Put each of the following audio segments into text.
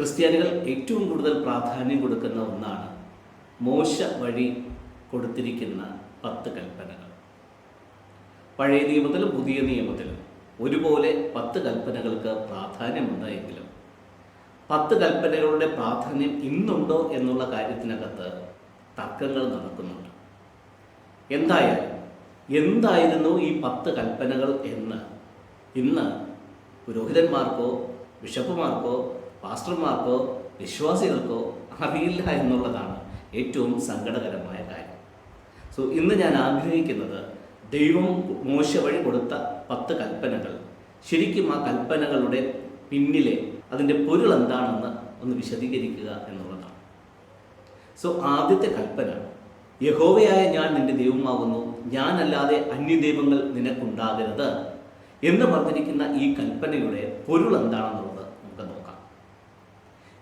ക്രിസ്ത്യാനികൾ ഏറ്റവും കൂടുതൽ പ്രാധാന്യം കൊടുക്കുന്ന ഒന്നാണ് മോശ വഴി കൊടുത്തിരിക്കുന്ന പത്ത് കൽപ്പനകൾ. പഴയ നിയമത്തിലും പുതിയ നിയമത്തിലും ഒരുപോലെ പത്ത് കൽപ്പനകൾക്ക് പ്രാധാന്യമുണ്ട് എങ്കിലും പത്ത് കൽപ്പനകളുടെ പ്രാധാന്യം ഇന്നുണ്ടോ എന്നുള്ള കാര്യത്തിനകത്ത് തർക്കങ്ങൾ നടക്കുന്നുണ്ട്. എന്തായാലും എന്തായിരുന്നു ഈ പത്ത് കൽപ്പനകൾ എന്ന് ഇന്ന് പുരോഹിതന്മാർക്കോ ബിഷപ്പുമാർക്കോ പാസ്റ്റർമാർക്കോ വിശ്വാസികൾക്കോ അറിയില്ല എന്നുള്ളതാണ് ഏറ്റവും സങ്കടകരമായ കാര്യം. സോ ഇന്ന് ഞാൻ ആഗ്രഹിക്കുന്നത് ദൈവം മോശ വഴി കൊടുത്ത പത്ത് കൽപ്പനകൾ ശരിക്കും ആ കൽപ്പനകളുടെ പിന്നിലെ അതിന്റെ പൊരുൾ എന്താണെന്ന് ഒന്ന് വിശദീകരിക്കുക എന്നുള്ളതാണ്. സോ ആദ്യത്തെ കൽപ്പന യഹോവയായ ഞാൻ നിന്റെ ദൈവമാകുന്നു ഞാനല്ലാതെ അന്യദൈവങ്ങൾ നിനക്കുണ്ടാകരുത് എന്ന് പറഞ്ഞിരിക്കുന്ന ഈ കൽപ്പനയുടെ പൊരുൾ നോക്കാം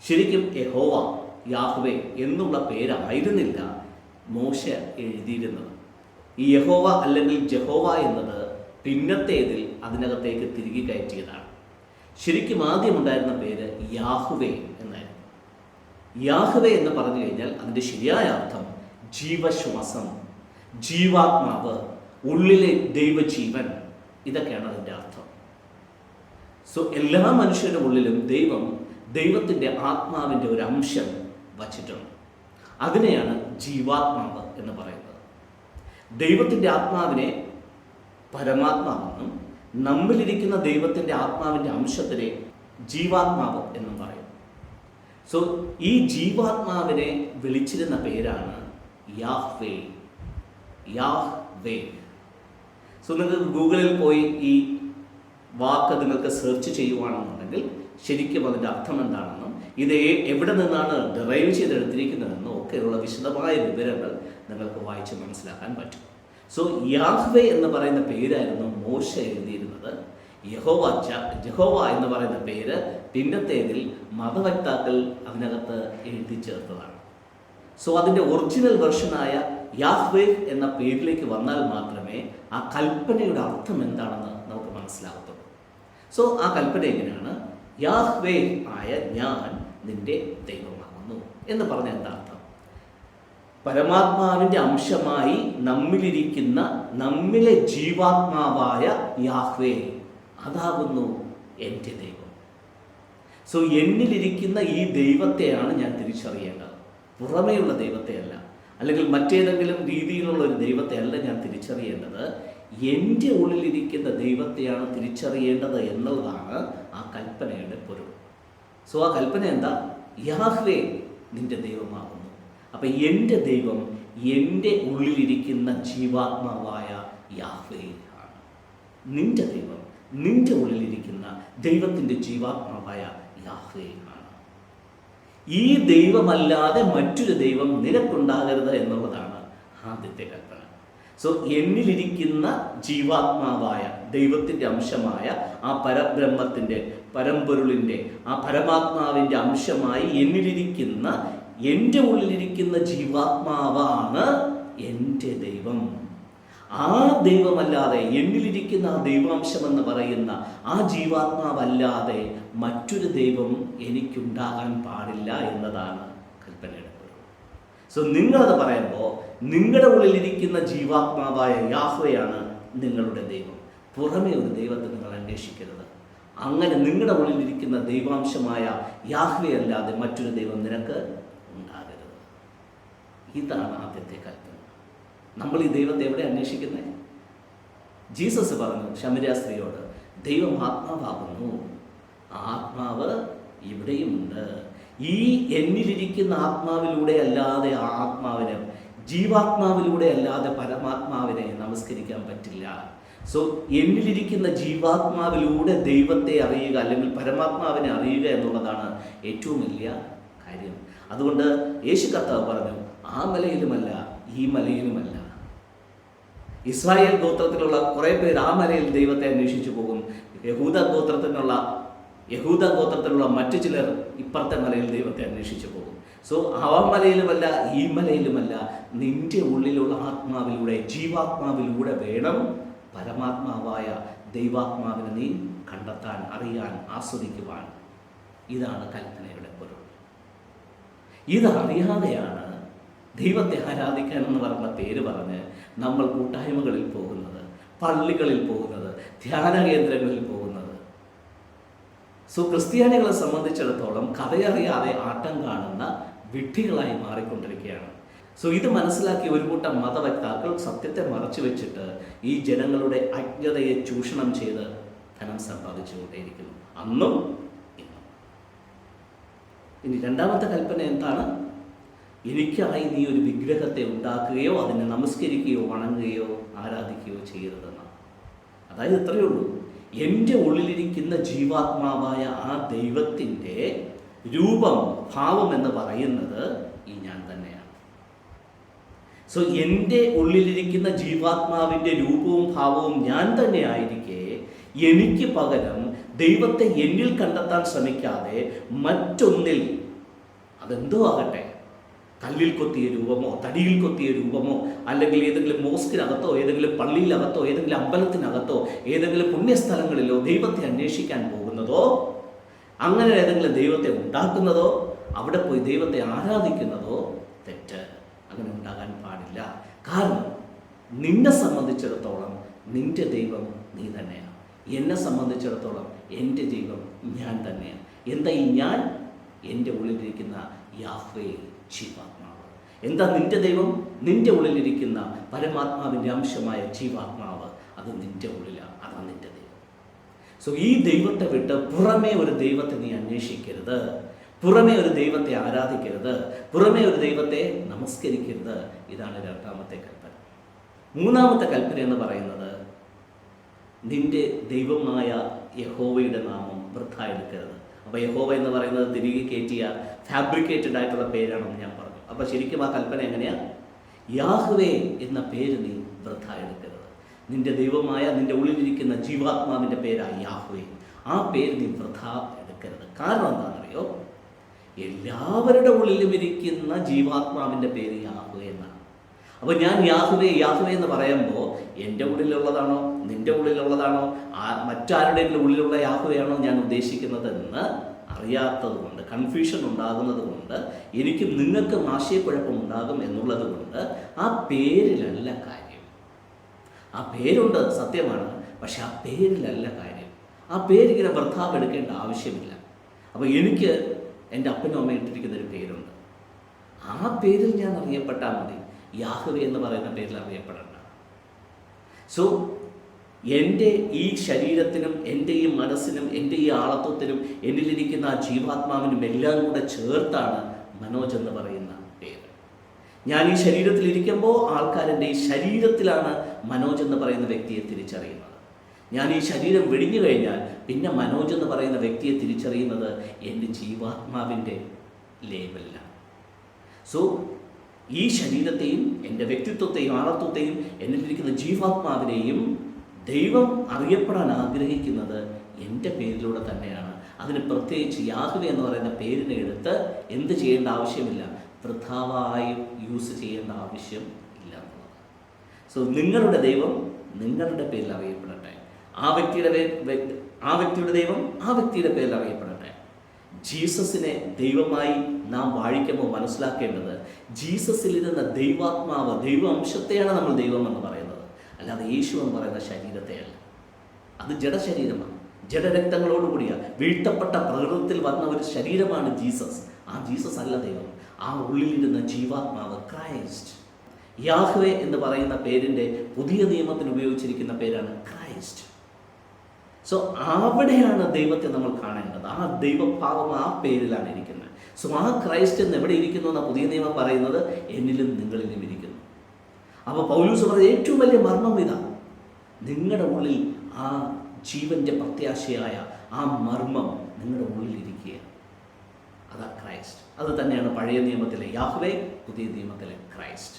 ശരിക്കും യഹോവ യാഹ്വേ എന്നുള്ള പേരായിരുന്നില്ല മോശ എഴുതിയിരുന്നത്. ഈ യഹോവ അല്ലെങ്കിൽ ജഹോവ എന്നത് പിന്നത്തേതിൽ അതിനകത്തേക്ക് തിരികെ കയറ്റിയതാണ്. ശരിക്കും ആദ്യം ഉണ്ടായിരുന്ന പേര് യാഹുവേ എന്നായിരുന്നു. യാഹുവേ എന്ന് പറഞ്ഞു കഴിഞ്ഞാൽ അതിന്റെ ശരിയായ അർത്ഥം ജീവശ്വാസം ജീവാത്മാവ് ഉള്ളിലെ ദൈവജീവൻ ഇതൊക്കെയാണ് അതിന്റെ അർത്ഥം. സോ എല്ലാ മനുഷ്യരുടെ ഉള്ളിലും ദൈവം ദൈവത്തിന്റെ ആത്മാവിന്റെ ഒരു അംശം വച്ചിട്ടുണ്ട്. അതിനെയാണ് ജീവാത്മാവ് എന്ന് പറയുന്നത്. ദൈവത്തിന്റെ ആത്മാവിനെ പരമാത്മാവെന്നും നമ്മിലിരിക്കുന്ന ദൈവത്തിന്റെ ആത്മാവിന്റെ അംശത്തിനെ ജീവാത്മാവ് എന്നും പറയും സോ ഈ ജീവാത്മാവിനെ വിളിച്ചിരുന്ന പേരാണ് യാഹ്വേ. യാഹ്വേ. സോ നിങ്ങൾക്ക് ഗൂഗിളിൽ പോയി ഈ വാക്ക് നിങ്ങൾക്ക് സെർച്ച് ചെയ്യുവാണെന്നുണ്ടെങ്കിൽ ശരിക്കും അതിന്റെ അർത്ഥം എന്താണെന്നും ഇത് എവിടെ നിന്നാണ് ഡെറൈവ് ചെയ്തെടുത്തിരിക്കുന്നതെന്നും ഒക്കെയുള്ള വിശദമായ വിവരങ്ങൾ നിങ്ങൾക്ക് വായിച്ച് മനസ്സിലാക്കാൻ പറ്റും. സോ യാഹ്വേ എന്ന് പറയുന്ന പേരായിരുന്നു മോശ എഴുതിയിരുന്നത്. യഹോവ ജഹോവ എന്ന് പറയുന്ന പേര് പിന്നത്തേതിൽ മതവക്താക്കൾ അതിനകത്ത് എഴുതി ചേർത്തതാണ്. സോ അതിന്റെ ഒറിജിനൽ വെർഷനായ യാഹ്വേ എന്ന പേരിലേക്ക് വന്നാൽ മാത്രമേ ആ കൽപ്പനയുടെ അർത്ഥം എന്താണെന്ന് നമുക്ക് മനസ്സിലാകത്തുള്ളൂ. സോ ആ കൽപ്പന എങ്ങനെയാണ്? യാഹ്വേ ആയ ഞാൻ നിന്റെ ദൈവമാകുന്നു എന്ന് പറഞ്ഞ എന്താ അർത്ഥം? പരമാത്മാവിന്റെ അംശമായി നമ്മിലിരിക്കുന്ന നമ്മിലെ ജീവാത്മാവായ യാഹ്വേ അതാകുന്നു എന്റെ ദൈവം. സോ എന്നിലിരിക്കുന്ന ഈ ദൈവത്തെയാണ് ഞാൻ തിരിച്ചറിയേണ്ടത്. പുറമേയുള്ള ദൈവത്തെയല്ല അല്ലെങ്കിൽ മറ്റേതെങ്കിലും രീതിയിലുള്ള ഒരു ദൈവത്തെയല്ല ഞാൻ തിരിച്ചറിയേണ്ടത്. എന്റെ ഉള്ളിലിരിക്കുന്ന ദൈവത്തെയാണ് തിരിച്ചറിയേണ്ടത് എന്നുള്ളതാണ് ആ കൽപ്പനയുടെ പൊരുൾ. സോ ആ കൽപ്പന എന്താ? യാഹ്വേ നിന്റെ ദൈവമാകുന്നു. അപ്പം എന്റെ ദൈവം എന്റെ ഉള്ളിലിരിക്കുന്ന ജീവാത്മാവായ യാഹ്വേ ആണ്. നിന്റെ ദൈവം നിന്റെ ഉള്ളിലിരിക്കുന്ന ദൈവത്തിന്റെ ജീവാത്മാവായ യാഹ്വേ ആണ്. ഈ ദൈവമല്ലാതെ മറ്റൊരു ദൈവം നിനക്കുണ്ടാകരുത് എന്നുള്ളതാണ് ആദ്യത്തെ കൽപ്പന. സോ എന്നിലിരിക്കുന്ന ജീവാത്മാവായ ദൈവത്തിന്റെ അംശമായ ആ പരബ്രഹ്മത്തിന്റെ പരമ്പൊരുളിന്റെ ആ പരമാത്മാവിന്റെ അംശമായി എന്നിലിരിക്കുന്ന എന്റെ ഉള്ളിലിരിക്കുന്ന ജീവാത്മാവാണ് എന്റെ ദൈവം. ആ ദൈവമല്ലാതെ എന്നിലിരിക്കുന്ന ആ ദൈവാംശം എന്ന് പറയുന്ന ആ ജീവാത്മാവല്ലാതെ മറ്റൊരു ദൈവം എനിക്കുണ്ടാകാൻ പാടില്ല എന്നതാണ് കൽപ്പനയുടെ സോ നിങ്ങളത് പറയുമ്പോൾ നിങ്ങളുടെ ഉള്ളിലിരിക്കുന്ന ജീവാത്മാവായ യാഹ്വയാണ് നിങ്ങളുടെ ദൈവം. പുറമേ ഒരു ദൈവത്തെ നിങ്ങൾ അന്വേഷിക്കരുത്. അങ്ങനെ നിങ്ങളുടെ ഉള്ളിലിരിക്കുന്ന ദൈവാംശമായ യാഹ്വയല്ലാതെ മറ്റൊരു ദൈവം നിനക്ക് ഉണ്ടാകരുത്. ഇതാണ് ആദ്യത്തെ കൽപ്പന. നമ്മൾ ഈ ദൈവത്തെ എവിടെ അന്വേഷിക്കുന്നത് ജീസസ് പറഞ്ഞു ശമരിയ സ്ത്രീയോട് ദൈവം ആത്മാവാകുന്നു. ആത്മാവ് ഇവിടെയുമുണ്ട് ഈ എന്നിലിരിക്കുന്ന ആത്മാവിലൂടെ അല്ലാതെ ആ ആത്മാവിനെ ജീവാത്മാവിലൂടെ അല്ലാതെ പരമാത്മാവിനെ നമസ്കരിക്കാൻ പറ്റില്ല. സോ എന്നിലിരിക്കുന്ന ജീവാത്മാവിലൂടെ ദൈവത്തെ അറിയുക അല്ലെങ്കിൽ പരമാത്മാവിനെ അറിയുക എന്നുള്ളതാണ് ഏറ്റവും വലിയ കാര്യം. അതുകൊണ്ട് യേശു കർത്താവ് പറഞ്ഞു ആ മലയിലുമല്ല ഈ മലയിലുമല്ല. ഇസ്രായേൽ ഗോത്രത്തിലുള്ള കുറേ പേർ ആ മലയിൽ ദൈവത്തെ അന്വേഷിച്ചു പോകും. യഹൂദ ഗോത്രത്തിനുള്ള യഹൂദ ഗോത്രത്തിലുള്ള മറ്റു ചിലർ ഇപ്പുറത്തെ മലയിൽ ദൈവത്തെ അന്വേഷിച്ചു പോകും. സോ ആ മലയിലുമല്ല ഈ മലയിലുമല്ല നിന്റെ ഉള്ളിലുള്ള ആത്മാവിലൂടെ ജീവാത്മാവിലൂടെ വേണം പരമാത്മാവായ ദൈവാത്മാവിനെ നീ കണ്ടെത്താൻ അറിയാൻ ആസ്വദിക്കുവാൻ. ഇതാണ് കൽപ്പനയുടെ പൊരുൾ. ഇതറിയാതെയാണ് ദൈവത്തെ ആരാധിക്കാൻ എന്ന് പറയുന്ന പേര് പറഞ്ഞ് നമ്മൾ കൂട്ടായ്മകളിൽ പോകുന്നത് പള്ളികളിൽ പോകുന്നത് ധ്യാന കേന്ദ്രങ്ങളിൽ പോകുന്നത് സോ ക്രിസ്ത്യാനികളെ സംബന്ധിച്ചിടത്തോളം കഥയറിയാതെ ആട്ടം കാണുന്ന വിഡ്ഢികളായി മാറിക്കൊണ്ടിരിക്കുകയാണ്. സോ ഇത് മനസ്സിലാക്കി ഒരു കൂട്ടം മതവക്താക്കൾ സത്യത്തെ മറച്ചു വെച്ചിട്ട് ഈ ജനങ്ങളുടെ അജ്ഞതയെ ചൂഷണം ചെയ്ത് ധനം സമ്പാദിച്ചുകൊണ്ടേയിരിക്കുന്നു. അന്നും ഇനി രണ്ടാമത്തെ കൽപ്പന എന്താണ്? എനിക്കായി നീ ഒരു വിഗ്രഹത്തെ ഉണ്ടാക്കുകയോ അതിനെ നമസ്കരിക്കുകയോ വണങ്ങുകയോ ആരാധിക്കുകയോ ചെയ്യരുതെന്നാണ്. അതായത് ഇത്രയേ ഉള്ളൂ. എന്റെ ഉള്ളിലിരിക്കുന്ന ജീവാത്മാവായ ആ ദൈവത്തിന്റെ രൂപം ഭാവം എന്ന് പറയുന്നത് ഈ ഞാൻ തന്നെയാണ്. സോ എന്റെ ഉള്ളിലിരിക്കുന്ന ജീവാത്മാവിന്റെ രൂപവും ഭാവവും ഞാൻ തന്നെ ആയിരിക്കെ എനിക്ക് പകരം ദൈവത്തെ എന്നിൽ കണ്ടെത്താൻ ശ്രമിക്കാതെ മറ്റൊന്നിൽ അതെന്തോ ആകട്ടെ കല്ലിൽ കൊത്തിയ രൂപമോ തടിയിൽ കൊത്തിയ രൂപമോ അല്ലെങ്കിൽ ഏതെങ്കിലും മോസ്കിനകത്തോ ഏതെങ്കിലും പള്ളിയിലകത്തോ ഏതെങ്കിലും അമ്പലത്തിനകത്തോ ഏതെങ്കിലും പുണ്യസ്ഥലങ്ങളിലോ ദൈവത്തെ അന്വേഷിക്കാൻ പോകുന്നതോ അങ്ങനെ ഏതെങ്കിലും ദൈവത്തെ ഉണ്ടാക്കുന്നതോ അവിടെ പോയി ദൈവത്തെ ആരാധിക്കുന്നതോ തെറ്റ്. അങ്ങനെ ഉണ്ടാകാൻ പാടില്ല. കാരണം നിന്നെ സംബന്ധിച്ചിടത്തോളം നിന്റെ ദൈവം നീ തന്നെയാണ് എന്നെ സംബന്ധിച്ചിടത്തോളം എന്റെ ദൈവം ഞാൻ തന്നെയാണ് എന്താ ഈ ഞാൻ? എന്റെ ഉള്ളിലിരിക്കുന്ന യാഹ്വേ ജീവാത്മാവ്. എന്താ നിന്റെ ദൈവം? നിന്റെ ഉള്ളിലിരിക്കുന്ന പരമാത്മാവിന്റെ അംശമായ ജീവാത്മാവ് അത് നിന്റെ ഉള്ളിലാണ്. അതാണ് നിന്റെ ദൈവം. സോ ഈ ദൈവത്തെ വിട്ട് പുറമേ ഒരു ദൈവത്തെ നീ അന്വേഷിക്കരുത്. പുറമേ ഒരു ദൈവത്തെ ആരാധിക്കരുത്. പുറമേ ഒരു ദൈവത്തെ നമസ്കരിക്കരുത്. ഇതാണ് രണ്ടാമത്തെ കൽപ്പന. മൂന്നാമത്തെ കൽപ്പന എന്ന് പറയുന്നത് നിന്റെ ദൈവമായ യഹോവയുടെ നാമം വൃദ്ധ എടുക്കരുത്. അപ്പോൾ യഹോവ എന്ന് പറയുന്നത് തിരികെ കയറ്റിയ ഫാബ്രിക്കേറ്റഡ് ആയിട്ടുള്ള പേരാണെന്ന് ഞാൻ പറഞ്ഞു. അപ്പോൾ ശരിക്കും ആ കൽപ്പന എങ്ങനെയാണ് യാഹുവേ എന്ന പേര് നീ വൃദ്ധ എടുക്കരുത് നിന്റെ ദൈവമായ നിന്റെ ഉള്ളിലിരിക്കുന്ന ജീവാത്മാവിന്റെ പേരാണ് യാഹുവേ. ആ പേര് നീ വൃദ്ധ എടുക്കരുത്. കാരണം എന്താണെന്നറിയോ? എല്ലാവരുടെ ഉള്ളിലും ഇരിക്കുന്ന ജീവാത്മാവിന്റെ പേര് യാഹുവേ എന്നാണ്. അപ്പോൾ ഞാൻ യാഹുവേ യാഹുവേ എന്ന് പറയുമ്പോൾ എന്റെ ഉള്ളിലുള്ളതാണോ നിന്റെ ഉള്ളിലുള്ളതാണോ മറ്റാരുടെയെങ്കിലും ഉള്ളിലുള്ള യാഹുവയാണോ ഞാൻ ഉദ്ദേശിക്കുന്നതെന്ന് അറിയാത്തത് കൊണ്ട് കൺഫ്യൂഷൻ ഉണ്ടാകുന്നത് കൊണ്ട് എനിക്കും നിങ്ങൾക്കും ആശയക്കുഴപ്പം ഉണ്ടാകും എന്നുള്ളത് കൊണ്ട് ആ പേരിലല്ല കാര്യം. ആ പേരുണ്ട് സത്യമാണ് പക്ഷെ ആ പേരിലല്ല കാര്യം. ആ പേരിങ്ങനെ ഭർത്താവ് എടുക്കേണ്ട ആവശ്യമില്ല. അപ്പോൾ എനിക്ക് എന്റെ അപ്പനും അമ്മയും ഇട്ടിരിക്കുന്ന ഒരു പേരുണ്ട്. ആ പേരിൽ ഞാൻ അറിയപ്പെട്ടാൽ മതി. യാഹുവെ എന്ന് പറയുന്ന പേരിൽ അറിയപ്പെടേണ്ട. സോ എന്റെ ഈ ശരീരത്തിനും എന്റെ ഈ മനസ്സിനും എന്റെ ഈ ആളത്വത്തിനും എന്നിലിരിക്കുന്ന ആ ജീവാത്മാവിനും എല്ലാം കൂടെ ചേർത്താണ് മനോജ് എന്ന് പറയുന്ന പേര്. ഞാൻ ഈ ശരീരത്തിലിരിക്കുമ്പോൾ ആൾക്കാർ എന്റെ ഈ ശരീരത്തിലാണ് മനോജ് എന്ന് പറയുന്ന വ്യക്തിയെ തിരിച്ചറിയുന്നത്. ഞാൻ ഈ ശരീരം വെടിഞ്ഞു കഴിഞ്ഞാൽ പിന്നെ മനോജ് എന്ന് പറയുന്ന വ്യക്തിയെ തിരിച്ചറിയുന്നത് എന്റെ ജീവാത്മാവിന്റെ ലേബലിലാണ് സോ ഈ ശരീരത്തെയും എന്റെ വ്യക്തിത്വത്തെയും ആളത്വത്തെയും എന്നിലിരിക്കുന്ന ജീവാത്മാവിനെയും ദൈവം അറിയപ്പെടാൻ ആഗ്രഹിക്കുന്നത് എന്റെ പേരിലൂടെ തന്നെയാണ്. അതിന് പ്രത്യേകിച്ച് യാഹുവ എന്ന് പറയുന്ന പേരിനെ എടുത്ത് എന്ത് ചെയ്യേണ്ട ആവശ്യമില്ല. വൃഥാവായി യൂസ് ചെയ്യേണ്ട ആവശ്യം ഇല്ല എന്നുള്ളത്. സോ നിങ്ങളുടെ ദൈവം നിങ്ങളുടെ പേരിൽ അറിയപ്പെടട്ടെ. ആ വ്യക്തിയുടെ ആ വ്യക്തിയുടെ ദൈവം ആ വ്യക്തിയുടെ പേരിൽ അറിയപ്പെടട്ടെ. ജീസസിനെ ദൈവമായി നാം വാഴിക്കുമ്പോൾ മനസ്സിലാക്കേണ്ടത് ജീസസിൽ ഇരുന്ന ദൈവാത്മാവ് ദൈവ അംശത്തെയാണ് നമ്മൾ ദൈവം എന്ന് പറയുന്നത്. അല്ലാതെ യേശു എന്ന് പറയുന്ന ശരീരത്തെയല്ല അത് ജഡശരീരമാണ്. ജഡരക്തങ്ങളോടുകൂടിയ വീഴ്ത്തപ്പെട്ട പ്രകൃതത്തിൽ വന്ന ഒരു ശരീരമാണ് ജീസസ്. ആ ജീസസ് അല്ല ദൈവം. ആ ഉള്ളിലിരുന്ന ജീവാത്മാവ് ക്രൈസ്റ്റ്. യാഹ്വേ എന്ന് പറയുന്ന പേരിന്റെ പുതിയ നിയമത്തിന് ഉപയോഗിച്ചിരിക്കുന്ന പേരാണ് ക്രൈസ്റ്റ്. സോ അവിടെയാണ് ദൈവത്തെ നമ്മൾ കാണേണ്ടത്. ആ ദൈവഭാവം ആ പേരിലാണ് ഇരിക്കുന്നത്. സോ ആ ക്രൈസ്റ്റ് എന്ന് എവിടെ ഇരിക്കുന്നു എന്ന പുതിയ നിയമം പറയുന്നത്? എന്നിലും നിങ്ങളിലും ഇരിക്കുന്നു. അപ്പോൾ പൗലൂസ് പറഞ്ഞ ഏറ്റവും വലിയ മർമ്മം ഇതാ. നിങ്ങളുടെ ഉള്ളിൽ ആ ജീവന്റെ പ്രത്യാശയായ ആ മർമ്മം നിങ്ങളുടെ ഉള്ളിൽ ഇരിക്കുക അതാ ക്രൈസ്റ്റ്. അത് തന്നെയാണ് പഴയ നിയമത്തിലെ യാഹ്വേ പുതിയ നിയമത്തിലെ ക്രൈസ്റ്റ്.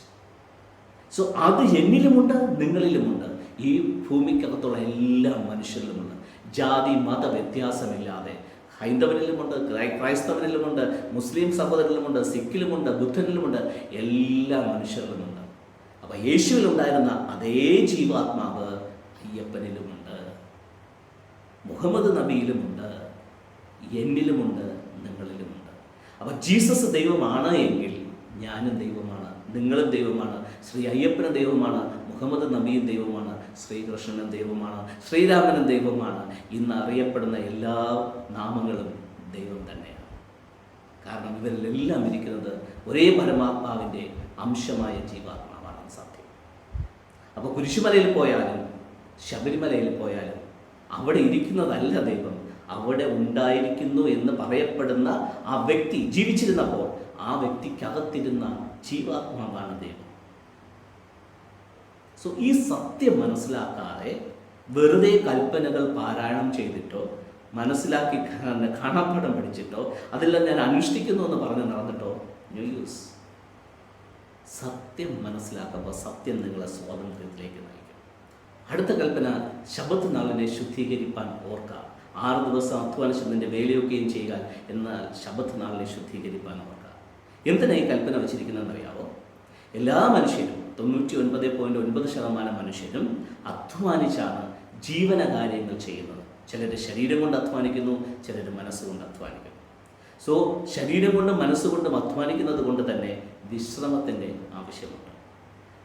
സോ അത് എന്നിലുമുണ്ട് നിങ്ങളിലുമുണ്ട്. ഈ ഭൂമിക്കകത്തുള്ള എല്ലാ മനുഷ്യരിലുമുണ്ട്. ജാതി മത വ്യത്യാസമില്ലാതെ. ഹൈന്ദവനിലുമുണ്ട് ക്രൈ- ക്രൈസ്തവനിലുമുണ്ട് മുസ്ലിം സഹോദരനിലുമുണ്ട് സിഖിലുമുണ്ട് ബുദ്ധനിലുമുണ്ട് എല്ലാ മനുഷ്യരിലുമുണ്ട്. അപ്പോൾ യേശുവിലുണ്ടായിരുന്ന അതേ ജീവാത്മാവ് അയ്യപ്പനിലുമുണ്ട് മുഹമ്മദ് നബിയിലുമുണ്ട് എന്നിലുമുണ്ട് നിങ്ങളിലുമുണ്ട്. അപ്പോൾ ജീസസ് ദൈവമാണ് എങ്കിൽ ഞാനും ദൈവമാണ് നിങ്ങളും ദൈവമാണ് ശ്രീ അയ്യപ്പനും ദൈവമാണ് മുഹമ്മദ് നബിയും ദൈവമാണ് ശ്രീകൃഷ്ണനും ദൈവമാണ് ശ്രീരാമനും ദൈവമാണ്. ഇന്ന് അറിയപ്പെടുന്ന എല്ലാ നാമങ്ങളും ദൈവം തന്നെയാണ്. കാരണം ഇവരിലെല്ലാം ഇരിക്കുന്നത് ഒരേ പരമാത്മാവിന്റെ അംശമായ ജീവാത്മാവാണ് സത്യം. അപ്പോൾ കുരിശുമലയിൽ പോയാലും ശബരിമലയിൽ പോയാലും അവിടെ ഇരിക്കുന്നതല്ല ദൈവം. അവിടെ ഉണ്ടായിരിക്കുന്നു എന്ന് പറയപ്പെടുന്ന ആ വ്യക്തി ജീവിച്ചിരുന്നപ്പോൾ ആ വ്യക്തിക്കകത്തിരുന്ന ജീവാത്മാവാണ് ദൈവം. സോ ഈ സത്യം മനസ്സിലാക്കാതെ വെറുതെ കൽപ്പനകൾ പാരായണം ചെയ്തിട്ടോ മനസ്സിലാക്കി കാണ- കാണാപ്പാഠം പഠിച്ചിട്ടോ അതെല്ലാം ഞാൻ അനുഷ്ഠിക്കുന്നു എന്ന് പറഞ്ഞ് നടന്നിട്ടോ ന്യൂ യൂസ് സത്യം മനസ്സിലാക്കുമ്പോൾ സത്യം നിങ്ങളെ സ്വാതന്ത്ര്യത്തിലേക്ക് നയിക്കും. അടുത്ത കൽപ്പന ശബത്ത് നാളിനെ ശുദ്ധീകരിപ്പാൻ ഓർക്കുക ആറ് ദിവസം അധ്വാനിച്ചതിന്റെ വേലയൊക്കെയും ചെയ്യുക എന്നാൽ ശബത്ത് നാളിനെ ശുദ്ധീകരിപ്പാൻ ഓർക്കുക എന്തിനാണ് ഈ കൽപ്പന വച്ചിരിക്കുന്നതെന്ന് അറിയാവോ എല്ലാ മനുഷ്യരും തൊണ്ണൂറ്റി ഒൻപത് പോയിന്റ് ഒൻപത് ശതമാനം മനുഷ്യരും അധ്വാനിച്ചാണ് ജീവന കാര്യങ്ങൾ ചെയ്യുന്നത്. ചിലർ ശരീരം കൊണ്ട് അധ്വാനിക്കുന്നു ചിലർ മനസ്സുകൊണ്ട് അധ്വാനിക്കുന്നു. സോ ശരീരം കൊണ്ടും മനസ്സുകൊണ്ടും അധ്വാനിക്കുന്നത് കൊണ്ട് തന്നെ വിശ്രമത്തിന്റെ ആവശ്യമുണ്ട്.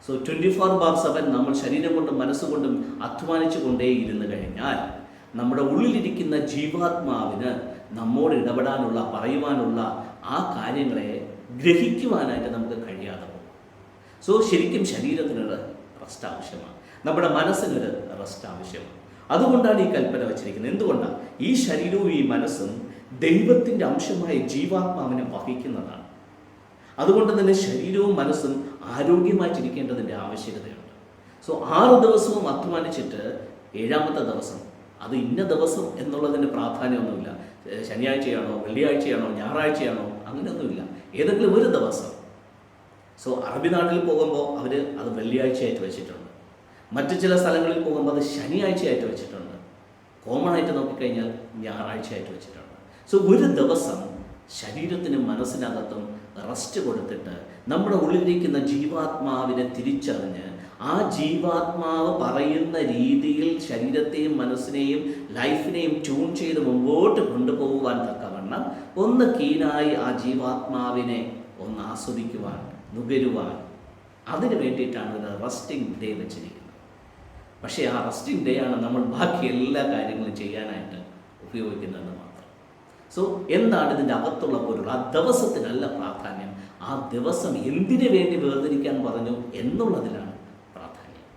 So twenty four bar seven നമ്മൾ ശരീരം കൊണ്ടും മനസ്സുകൊണ്ടും അധ്വാനിച്ചു കൊണ്ടേ ഇരുന്ന് കഴിഞ്ഞാൽ നമ്മുടെ ഉള്ളിലിരിക്കുന്ന ജീവാത്മാവിന് നമ്മോട് ഇടപെടാനുള്ള പറയുവാനുള്ള ആ കാര്യങ്ങളെ ഗ്രഹിക്കുവാനായിട്ട് നമുക്ക് കഴിയാതെ പോകും സോ ശരിക്കും ശരീരത്തിനൊരു റെസ്റ്റ് ആവശ്യമാണ്. നമ്മുടെ മനസ്സിനൊരു റെസ്റ്റ് ആവശ്യമാണ്. അതുകൊണ്ടാണ് ഈ കൽപ്പന വച്ചിരിക്കുന്നത്. എന്തുകൊണ്ടാണ്? ഈ ശരീരവും ഈ മനസ്സും ദൈവത്തിന്റെ അംശമായ ജീവാത്മാവിനെ വഹിക്കുന്നതാണ്. അതുകൊണ്ട് തന്നെ ശരീരവും മനസ്സും ആരോഗ്യമായിട്ടിരിക്കേണ്ടതിന്റെ ആവശ്യകതയുണ്ട്. സോ ആറ് ദിവസവും അധ്വാനിച്ചിട്ട് ഏഴാമത്തെ ദിവസം അത് ഇന്ന ദിവസം എന്നുള്ളതിന് പ്രാധാന്യമൊന്നുമില്ല. ശനിയാഴ്ചയാണോ വെള്ളിയാഴ്ചയാണോ ഞായറാഴ്ചയാണോ അങ്ങനെയൊന്നുമില്ല. ഏതെങ്കിലും ഒരു ദിവസം സോ അറബി നാട്ടിൽ പോകുമ്പോൾ അവർ അത് വെള്ളിയാഴ്ചയായിട്ട് വെച്ചിട്ടുണ്ട്. മറ്റു ചില സ്ഥലങ്ങളിൽ പോകുമ്പോൾ അത് ശനിയാഴ്ചയായിട്ട് വെച്ചിട്ടുണ്ട്. കോമൺ ആയിട്ട് നോക്കിക്കഴിഞ്ഞാൽ ഞായറാഴ്ചയായിട്ട് വെച്ചിട്ടുണ്ട്. സോ ഒരു ദിവസം ശരീരത്തിനും മനസ്സിനകത്തും റെസ്റ്റ് കൊടുത്തിട്ട് നമ്മുടെ ഉള്ളിലിരിക്കുന്ന ജീവാത്മാവിനെ തിരിച്ചറിഞ്ഞ് ആ ജീവാത്മാവ് പറയുന്ന രീതിയിൽ ശരീരത്തെയും മനസ്സിനെയും ലൈഫിനെയും ട്യൂൺ ചെയ്ത് മുമ്പോട്ട് കൊണ്ടുപോകുവാൻ തക്കവണ്ണം ഒന്ന് കീനായി ആ ജീവാത്മാവിനെ ഒന്ന് ആസ്വദിക്കുവാൻ നുകരുവാൻ. അതിന് വേണ്ടിയിട്ടാണ് ഒരു റെസ്റ്റിംഗ് ഡേ വെച്ചിരിക്കുന്നത്. പക്ഷേ ആ റെസ്റ്റിംഗ് ഡേ ആണ് നമ്മൾ ബാക്കി എല്ലാ കാര്യങ്ങളും ചെയ്യാനായിട്ട് ഉപയോഗിക്കുന്നതെന്ന് മാത്രം. സോ എന്താണ് ഇതിന്റെ അകത്തുള്ള പോലുള്ള ആ ദിവസത്തിനല്ല പ്രാധാന്യം. ആ ദിവസം എന്തിനു വേണ്ടി വേർതിരിക്കാൻ പറഞ്ഞു എന്നുള്ളതിലാണ് പ്രാധാന്യം.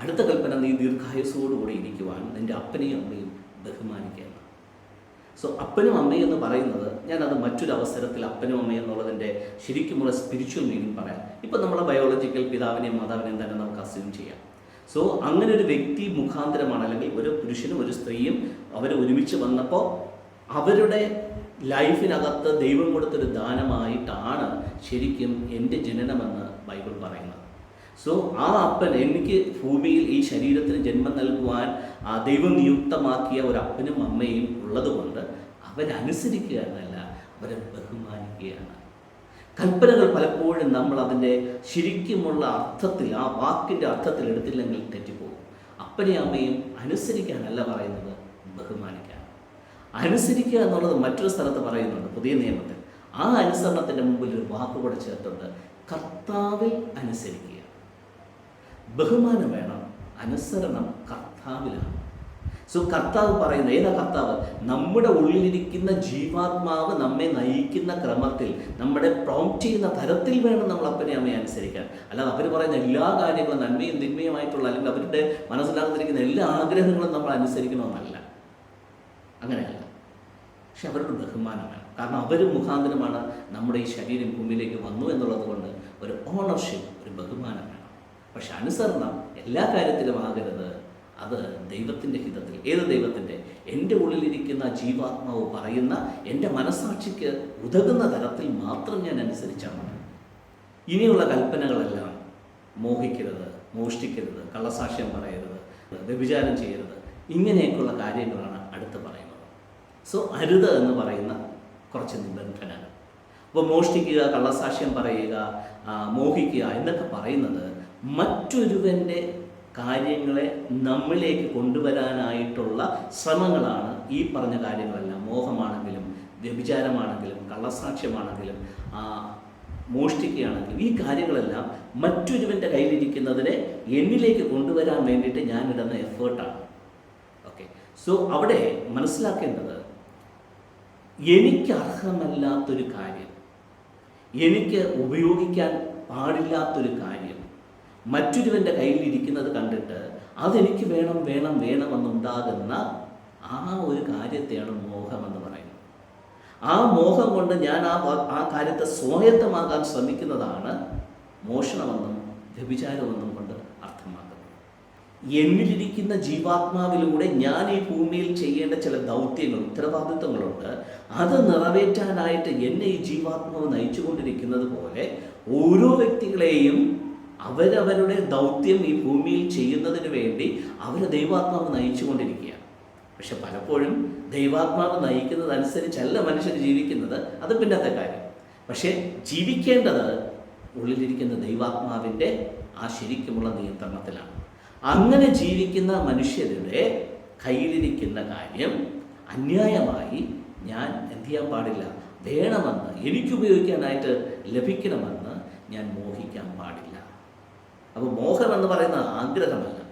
അടുത്ത കൽപ്പന നീ ദീർഘായുസോടുകൂടി ഇരിക്കുവാൻ നിന്റെ അപ്പനെയും അമ്മയും ബഹുമാനിക്കുക. സോ അപ്പനും അമ്മയും എന്ന് പറയുന്നത് ഞാനത് മറ്റൊരു അവസരത്തിൽ അപ്പനും അമ്മയും എന്നുള്ളതിന്റെ ശരിക്കുമുള്ള സ്പിരിച്വൽ മീനിങ് പറയാം. ഇപ്പം നമ്മളെ ബയോളജിക്കൽ പിതാവിനെയും മാതാവിനെയും തന്നെ നമുക്ക് അസ്യൂം ചെയ്യാം. സോ അങ്ങനെ ഒരു വ്യക്തി മുഖാന്തരമാണ് അല്ലെങ്കിൽ ഒരു പുരുഷനും ഒരു സ്ത്രീയും അവർ ഒരുമിച്ച് വന്നപ്പോൾ അവരുടെ ലൈഫിനകത്ത് ദൈവം കൊടുത്തൊരു ദാനമായിട്ടാണ് ശരിക്കും എന്റെ ജനനമെന്ന് ബൈബിൾ പറയുന്നത്. സോ ആ അപ്പൻ എനിക്ക് ഭൂമിയിൽ ഈ ശരീരത്തിന് ജന്മം നൽകുവാൻ ആ ദൈവം നിയുക്തമാക്കിയ ഒരു അപ്പനും അമ്മയും ഉള്ളതുകൊണ്ട് അവരനുസരിക്കുക എന്നല്ല അവരെ ബഹുമാനിക്കുകയാണ്. കൽപ്പനകൾ പലപ്പോഴും നമ്മൾ അതിന്റെ ശരിക്കുമുള്ള അർത്ഥത്തിൽ ആ വാക്കിന്റെ അർത്ഥത്തിൽ എടുത്തില്ലെങ്കിൽ തെറ്റിപ്പോകും. അപ്പനെയും അമ്മയും അനുസരിക്കാനല്ല പറയുന്നത് ബഹുമാനിക്കാൻ. അനുസരിക്കുക എന്നുള്ളത് മറ്റൊരു സ്ഥലത്ത് പറയുന്നുണ്ട് പുതിയ നിയമത്തിൽ. ആ അനുസരണത്തിന്റെ മുമ്പിൽ ഒരു വാക്കുകൂടെ ചേർത്തുണ്ട് കർത്താവിൽ അനുസരിക്കുക. ബഹുമാനം വേണം അനുസരണം കർത്താവിലാണ്. സോ കർത്താവ് പറയുന്ന ഏതാ കർത്താവ്? നമ്മുടെ ഉള്ളിലിരിക്കുന്ന ജീവാത്മാവ് നമ്മെ നയിക്കുന്ന ക്രമത്തിൽ നമ്മുടെ പ്രോംപ്റ്റ് ചെയ്യുന്ന തരത്തിൽ വേണം നമ്മൾ അപ്പനെ അമ്മയെ അനുസരിക്കാൻ. അല്ലാതെ അവർ പറയുന്ന എല്ലാ കാര്യങ്ങളും നന്മയും തിന്മയുമായിട്ടുള്ള അല്ലെങ്കിൽ അവരുടെ മനസ്സിലാകുന്നിരിക്കുന്ന എല്ലാ ആഗ്രഹങ്ങളും നമ്മൾ അനുസരിക്കണമെന്നല്ല. അങ്ങനെയല്ല. പക്ഷെ അവരുടെ ബഹുമാനമാണ് കാരണം അവർ മുഖാന്തരമാണ് നമ്മുടെ ഈ ശരീരം ഭൂമിയിലേക്ക് വന്നു എന്നുള്ളത് കൊണ്ട് ഒരു ഓണർഷിപ്പ് ഒരു ബഹുമാനം പക്ഷെ അനുസരണം എല്ലാ കാര്യത്തിലും ആകരുത്. അത് ദൈവത്തിന്റെ ഹിതത്തിൽ. ഏത് ദൈവത്തിന്റെ? എന്റെ ഉള്ളിലിരിക്കുന്ന ജീവാത്മാവ് പറയുന്ന എന്റെ മനസാക്ഷിക്ക് ഉതകുന്ന തരത്തിൽ മാത്രം ഞാൻ അനുസരിച്ചാൽ മതി. ഇനിയുള്ള കൽപ്പനകളെല്ലാം മോഹിക്കരുത് മോഷ്ടിക്കരുത് കള്ളസാക്ഷ്യം പറയരുത് വ്യഭിചാരം ചെയ്യരുത്. ഇങ്ങനെയൊക്കെയുള്ള കാര്യങ്ങളാണ് അടുത്ത് പറയുന്നത്. സോ അരുത് എന്ന് പറയുന്ന കുറച്ച് നിബന്ധനകൾ. അപ്പോൾ മോഷ്ടിക്കുക കള്ളസാക്ഷ്യം പറയുക മോഹിക്കുക എന്നൊക്കെ പറയുന്നത് മറ്റൊരുവന്റെ കാര്യങ്ങളെ നമ്മിലേക്ക് കൊണ്ടുവരാനായിട്ടുള്ള ശ്രമങ്ങളാണ് ഈ പറഞ്ഞ കാര്യങ്ങളെല്ലാം. മോഹമാണെങ്കിലും വ്യഭിചാരമാണെങ്കിലും കള്ളസാക്ഷ്യമാണെങ്കിലും മോഷ്ടിക്കുകയാണെങ്കിലും ഈ കാര്യങ്ങളെല്ലാം മറ്റൊരുവന്റെ കയ്യിലിരിക്കുന്നതിനെ എന്നിലേക്ക് കൊണ്ടുവരാൻ വേണ്ടിയിട്ട് ഞാൻ ഇടുന്ന എഫേർട്ടാണ്. ഓക്കെ. സോ അവിടെ മനസ്സിലാക്കേണ്ടത് എനിക്ക് അർഹമല്ലാത്തൊരു കാര്യം എനിക്ക് ഉപയോഗിക്കാൻ പാടില്ലാത്തൊരു കാര്യം മറ്റൊരുവന്റെ കയ്യിലിരിക്കുന്നത് കണ്ടിട്ട് അതെനിക്ക് വേണം വേണം വേണമെന്നുണ്ടാകുന്ന ആ ഒരു കാര്യത്തെയാണ് മോഹം എന്ന് പറയുന്നത്. ആ മോഹം കൊണ്ട് ഞാൻ ആ ആ കാര്യത്തെ സ്വായത്തമാകാൻ ശ്രമിക്കുന്നതാണ് മോഷണമെന്നും വ്യഭിചാരമെന്നും കൊണ്ട് അർത്ഥമാക്കുന്നത്. എന്നിലിരിക്കുന്ന ജീവാത്മാവിലൂടെ ഞാൻ ഈ ഭൂമിയിൽ ചെയ്യേണ്ട ചില ദൗത്യങ്ങൾ ഉത്തരവാദിത്വങ്ങളുണ്ട്. അത് നിറവേറ്റാനായിട്ട് എന്നെ ഈ ജീവാത്മാവ് നയിച്ചുകൊണ്ടിരിക്കുന്നത് പോലെ ഓരോ വ്യക്തികളെയും അവരവരുടെ ദൗത്യം ഈ ഭൂമിയിൽ ചെയ്യുന്നതിന് വേണ്ടി അവർ ദൈവാത്മാവ് നയിച്ചുകൊണ്ടിരിക്കുകയാണ്. പക്ഷെ പലപ്പോഴും ദൈവാത്മാവ് നയിക്കുന്നതനുസരിച്ചല്ല മനുഷ്യർ ജീവിക്കുന്നത്. അത് പിന്നത്തെ കാര്യം. പക്ഷേ ജീവിക്കേണ്ടത് ഉള്ളിലിരിക്കുന്ന ദൈവാത്മാവിന്റെ ആ ശരിക്കുമുള്ള നിയന്ത്രണത്തിലാണ്. അങ്ങനെ ജീവിക്കുന്ന മനുഷ്യരുടെ കയ്യിലിരിക്കുന്ന കാര്യം അന്യായമായി ഞാൻ എന്ത് ചെയ്യാൻ പാടില്ല. വേണമെന്ന് എനിക്കുപയോഗിക്കാനായിട്ട് ലഭിക്കണമെന്ന് ഞാൻ മോഹിക്കാൻ പാടില്ല. അപ്പോൾ മോഹം എന്ന് പറയുന്നത് ആഗ്രഹമല്ല.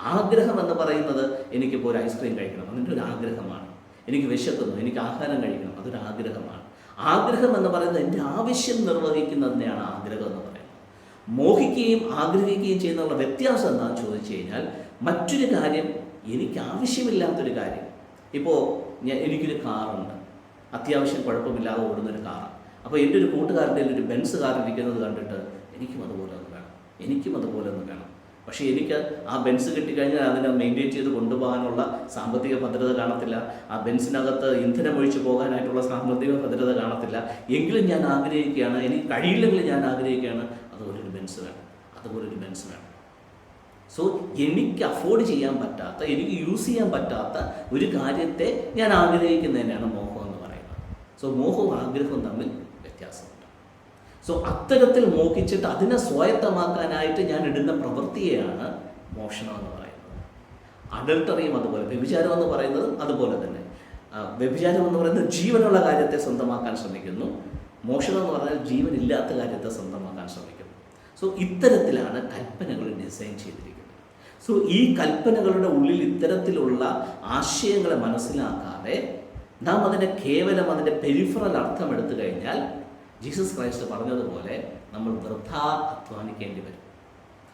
ആഗ്രഹം എന്ന് പറയുന്നത് എനിക്കിപ്പോൾ ഒരു ഐസ്ക്രീം കഴിക്കണം. അതിന്റെ ഒരു ആഗ്രഹമാണ്. എനിക്ക് വിശക്കുന്നു. എനിക്ക് ആഹാരം കഴിക്കണം. അതൊരു ആഗ്രഹമാണ്. ആഗ്രഹം എന്ന് പറയുന്നത് എന്റെ ആവശ്യം നിർവഹിക്കുന്നതിനെയാണ് ആഗ്രഹം എന്ന് പറയുന്നത്. മോഹിക്കുകയും ആഗ്രഹിക്കുകയും ചെയ്യുന്നുള്ള വ്യത്യാസം എന്താണെന്ന് ചോദിച്ചു കഴിഞ്ഞാൽ മറ്റൊരു കാര്യം എനിക്ക് ആവശ്യമില്ലാത്തൊരു കാര്യം. ഇപ്പോൾ ഞാൻ എനിക്കൊരു കാറുണ്ട്. അത്യാവശ്യം കുഴപ്പമില്ലാതെ ഓടുന്നൊരു കാറാണ് അപ്പോൾ എന്റെ ഒരു കൂട്ടുകാരന്റെ ഒരു ബെൻസ് കാർ ഇരിക്കുന്നത് കണ്ടിട്ട് എനിക്കും അതുപോലെ എനിക്കും അതുപോലെ ഒന്ന് വേണം. പക്ഷേ എനിക്ക് ആ ബെൻസ് കിട്ടിക്കഴിഞ്ഞാൽ അതിനെ മെയിന്റെയിൻ ചെയ്ത് കൊണ്ടുപോകാനുള്ള സാമ്പത്തിക ഭദ്രത കാണത്തില്ല. ആ ബെൻസിനകത്ത് ഇന്ധനം ഒഴിച്ചു പോകാനായിട്ടുള്ള സാമ്പത്തിക ഭദ്രത കാണത്തില്ല. എങ്കിലും ഞാൻ ആഗ്രഹിക്കുകയാണ്. എനിക്ക് കഴിയില്ലെങ്കിൽ ഞാൻ ആഗ്രഹിക്കുകയാണ്. അതുപോലൊരു ബെൻസ് വേണം. അതുപോലൊരു ബെൻസ് വേണം. സോ എനിക്ക് അഫോർഡ് ചെയ്യാൻ പറ്റാത്ത എനിക്ക് യൂസ് ചെയ്യാൻ പറ്റാത്ത ഒരു കാര്യത്തെ ഞാൻ ആഗ്രഹിക്കുന്നതിനാണ് മോഹം എന്ന് പറയുന്നത്. സോ മോഹവും ആഗ്രഹവും തമ്മിൽ വ്യത്യാസമുണ്ട് സോ അത്തരത്തിൽ മോഹിച്ചിട്ട് അതിനെ സ്വായത്തമാക്കാനായിട്ട് ഞാൻ ഇടുന്ന പ്രവൃത്തിയെയാണ് മോഷണം എന്ന് പറയുന്നത്. അഡൾട്ടറിയും അതുപോലെ വ്യഭിചാരം എന്ന് പറയുന്നത് അതുപോലെ തന്നെ. വ്യഭിചാരം എന്ന് പറയുന്നത് ജീവനുള്ള കാര്യത്തെ സ്വന്തമാക്കാൻ ശ്രമിക്കുന്നു. മോഷണം എന്ന് പറഞ്ഞാൽ ജീവനില്ലാത്ത കാര്യത്തെ സ്വന്തമാക്കാൻ ശ്രമിക്കുന്നു. സോ ഇത്തരത്തിലാണ് കൽപ്പനകൾ ഡിസൈൻ ചെയ്തിരിക്കുന്നത്. സോ ഈ കൽപ്പനകളുടെ ഉള്ളിൽ ഇത്തരത്തിലുള്ള ആശയങ്ങളെ മനസ്സിലാക്കാതെ നാം അതിനെ കേവലം അതിന്റെ പെരിഫറൽ അർത്ഥം എടുത്തു കഴിഞ്ഞാൽ ജീസസ് ക്രൈസ്റ്റ് പറഞ്ഞതുപോലെ നമ്മൾ വൃഥ അധ്വാനിക്കേണ്ടി വരും.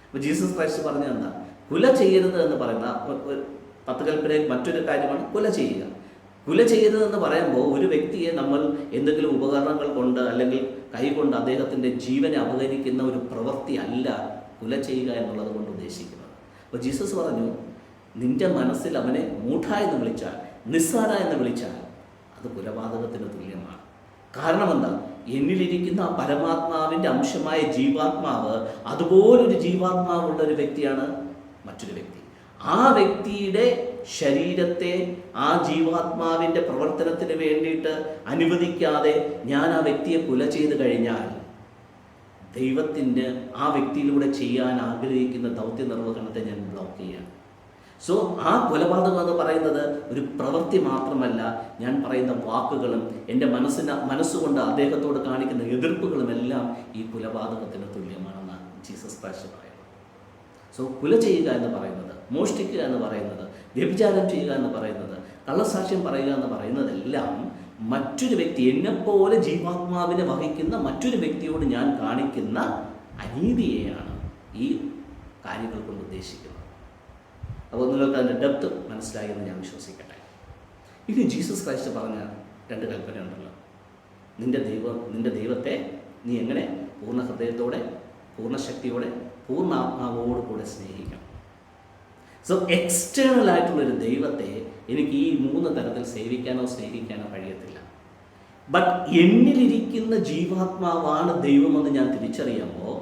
അപ്പോൾ ജീസസ് ക്രൈസ്റ്റ് പറഞ്ഞ എന്താ? കുല ചെയ്യരുത് എന്ന് പറയുന്ന പത്ത് കൽപ്പനയിൽ മറ്റൊരു കാര്യമാണ് കുല ചെയ്യുക. കുല ചെയ്യരുത് എന്ന് പറയുമ്പോൾ ഒരു വ്യക്തിയെ നമ്മൾ എന്തെങ്കിലും ഉപകരണങ്ങൾ കൊണ്ട് അല്ലെങ്കിൽ കൈ കൊണ്ട് അദ്ദേഹത്തിന്റെ ജീവനെ അപഹരിക്കുന്ന ഒരു പ്രവൃത്തി അല്ല കുല ചെയ്യുക എന്നുള്ളത് കൊണ്ട് ഉദ്ദേശിക്കുന്നത്. അപ്പോൾ ജീസസ് പറഞ്ഞു നിന്റെ മനസ്സിൽ അവനെ മൂഢ എന്ന് വിളിച്ചാൽ നിസ്സാര എന്ന് വിളിച്ചാൽ അത് കുലപാതകത്തിന് തുല്യമാണ്. കാരണം എന്താ? എന്നിലിരിക്കുന്ന ആ പരമാത്മാവിന്റെ അംശമായ ജീവാത്മാവ് അതുപോലൊരു ജീവാത്മാവുള്ള ഒരു വ്യക്തിയാണ് മറ്റൊരു വ്യക്തി. ആ വ്യക്തിയുടെ ശരീരത്തെ ആ ജീവാത്മാവിന്റെ പ്രവർത്തനത്തിന് വേണ്ടിയിട്ട് അനുവദിക്കാതെ ഞാൻ ആ വ്യക്തിയെ കുല ചെയ്ത് കഴിഞ്ഞാൽ ദൈവത്തിന്റെ ആ വ്യക്തിയിലൂടെ ചെയ്യാൻ ആഗ്രഹിക്കുന്ന ദൗത്യ നിർവഹണത്തെ ഞാൻ ബ്ലോക്ക് ചെയ്യാം സോ ആ കൊലപാതകം എന്ന് പറയുന്നത് ഒരു പ്രവൃത്തി മാത്രമല്ല. ഞാൻ പറയുന്ന വാക്കുകളും എന്റെ മനസ്സിന് മനസ്സുകൊണ്ട് അദ്ദേഹത്തോട് കാണിക്കുന്ന എതിർപ്പുകളും എല്ലാം ഈ കൊലപാതകത്തിന് തുല്യമാണെന്ന് ജീസസ് ക്രൈസ്റ്റ് പറയുന്നു സോ കുല ചെയ്യുക എന്ന് പറയുന്നത് മോഷ്ടിക്കുക എന്ന് പറയുന്നത് വ്യഭിചാരം ചെയ്യുക എന്ന് പറയുന്നത് കള്ളസാക്ഷ്യം പറയുക എന്ന് പറയുന്നതെല്ലാം മറ്റൊരു വ്യക്തി എന്നെപ്പോലെ ജീവാത്മാവിനെ വഹിക്കുന്ന മറ്റൊരു വ്യക്തിയോട് ഞാൻ കാണിക്കുന്ന അനീതിയെയാണ് ഈ കാര്യങ്ങൾ കൊണ്ട് ഉദ്ദേശിക്കുന്നത്. അപ്പോൾ നിങ്ങൾക്ക് അതിന്റെ ഡെപ്ത് മനസ്സിലായെന്ന് ഞാൻ വിശ്വസിക്കട്ടെ. ഇനി ജീസസ് ക്രൈസ്റ്റ് പറഞ്ഞ രണ്ട് കൽപ്പനയുണ്ടല്ലോ നിന്റെ ദൈവം നിന്റെ ദൈവത്തെ നീ എങ്ങനെ പൂർണ ഹൃദയത്തോടെ പൂർണ ശക്തിയോടെ പൂർണ ആത്മാവോട് കൂടെ സ്നേഹിക്കണം. സോ എക്സ്റ്റേണൽ ആയിട്ടുള്ളൊരു ദൈവത്തെ എനിക്ക് ഈ മൂന്ന് തരത്തിൽ സേവിക്കാനോ സ്നേഹിക്കാനോ കഴിയത്തില്ല. ബട്ട് എന്നിലിരിക്കുന്ന ജീവാത്മാവാണ് ദൈവമെന്ന് ഞാൻ തിരിച്ചറിയുമ്പോൾ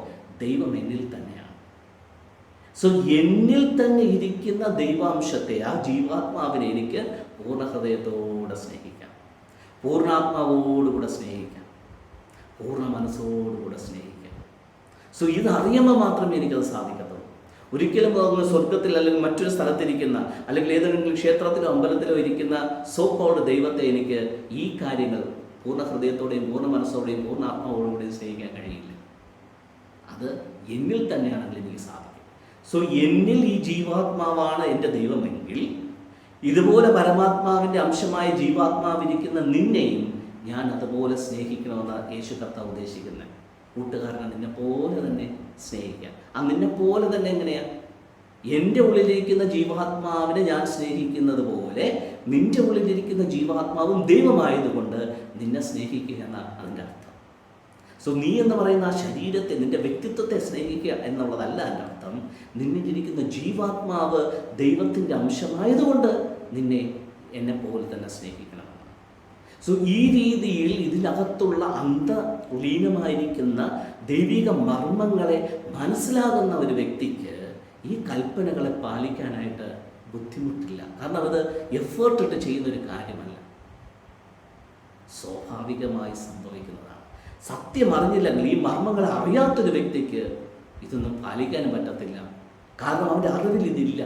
ദൈവം എന്നിൽ തന്നെയാണ് സോ എന്നിൽ തന്നെ ഇരിക്കുന്ന ദൈവാംശത്തെ ആ ജീവാത്മാവിനെ എനിക്ക് പൂർണ ഹൃദയത്തോടെ സ്നേഹിക്കാം. പൂർണാത്മാവോടുകൂടെ സ്നേഹിക്കാം. പൂർണ മനസ്സോടുകൂടെ സ്നേഹിക്കാം. സോ ഇത് അറിയുമ്പോൾ മാത്രമേ എനിക്കത് സാധിക്കത്തുള്ളൂ. ഒരിക്കലും പോകുന്ന സ്വർഗത്തിൽ അല്ലെങ്കിൽ മറ്റൊരു സ്ഥലത്തിരിക്കുന്ന അല്ലെങ്കിൽ ഏതെങ്കിലും ക്ഷേത്രത്തിലോ അമ്പലത്തിലോ ഇരിക്കുന്ന സോപ്പോട് ദൈവത്തെ എനിക്ക് ഈ കാര്യങ്ങൾ പൂർണ ഹൃദയത്തോടെയും പൂർണ മനസ്സോടെയും പൂർണ ആത്മാവോടുകൂടെയും സ്നേഹിക്കാൻ കഴിയില്ല. അത് എന്നിൽ തന്നെയാണെങ്കിൽ എനിക്ക് സാധിക്കും. സോ എന്നിൽ ഈ ജീവാത്മാവാണ് എന്റെ ദൈവമെങ്കിൽ ഇതുപോലെ പരമാത്മാവിന്റെ അംശമായ ജീവാത്മാവിരിക്കുന്ന നിന്നെയും ഞാൻ അതുപോലെ സ്നേഹിക്കണമെന്ന് യേശു കർത്താവ് ഉദ്ദേശിക്കുന്നത് കൂട്ടുകാരനെ നിന്നെ പോലെ തന്നെ സ്നേഹിക്കുക ആ നിന്നെ പോലെ തന്നെ എങ്ങനെയാണ് എന്റെ ഉള്ളിലിരിക്കുന്ന ജീവാത്മാവിനെ ഞാൻ സ്നേഹിക്കുന്നത് പോലെ നിന്റെ ഉള്ളിലിരിക്കുന്ന ജീവാത്മാവും ദൈവമായതുകൊണ്ട് നിന്നെ സ്നേഹിക്കുക എന്നാണ് അതിന്റെ അർത്ഥം. സോ നീ എന്ന് പറയുന്ന ആ ശരീരത്തെ നിന്റെ വ്യക്തിത്വത്തെ സ്നേഹിക്കുക എന്നുള്ളതല്ല എന്റെ അർത്ഥം. നിന്നിലിരിക്കുന്ന ജീവാത്മാവ് ദൈവത്തിന്റെ അംശമായതുകൊണ്ട് നിന്നെ എന്നെ പോലെ തന്നെ സ്നേഹിക്കണം. സോ ഈ രീതിയിൽ ഇതിനകത്തുള്ള അന്തലീനമായിരിക്കുന്ന ദൈവിക മർമ്മങ്ങളെ മനസ്സിലാകുന്ന ഒരു വ്യക്തിക്ക് ഈ കൽപ്പനകളെ പാലിക്കാനായിട്ട് ബുദ്ധിമുട്ടില്ല. കാരണം അത് എഫേർട്ട് ഇട്ട് ചെയ്യുന്ന ഒരു കാര്യമല്ല. സ്വാഭാവികമായി സംഭവിക്കുന്നതാണ്. സത്യം അറിഞ്ഞില്ലെങ്കിൽ ഈ മർമ്മങ്ങളെ അറിയാത്തൊരു വ്യക്തിക്ക് ഇതൊന്നും പാലിക്കാനും പറ്റത്തില്ല. കാരണം അവന്റെ അറിവിൽ ഇതില്ല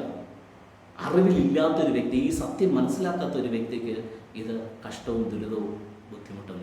അറിവിലില്ലാത്തൊരു വ്യക്തി ഈ സത്യം മനസ്സിലാക്കാത്ത ഒരു വ്യക്തിക്ക് ഇത് കഷ്ടവും ദുരിതവും ബുദ്ധിമുട്ടും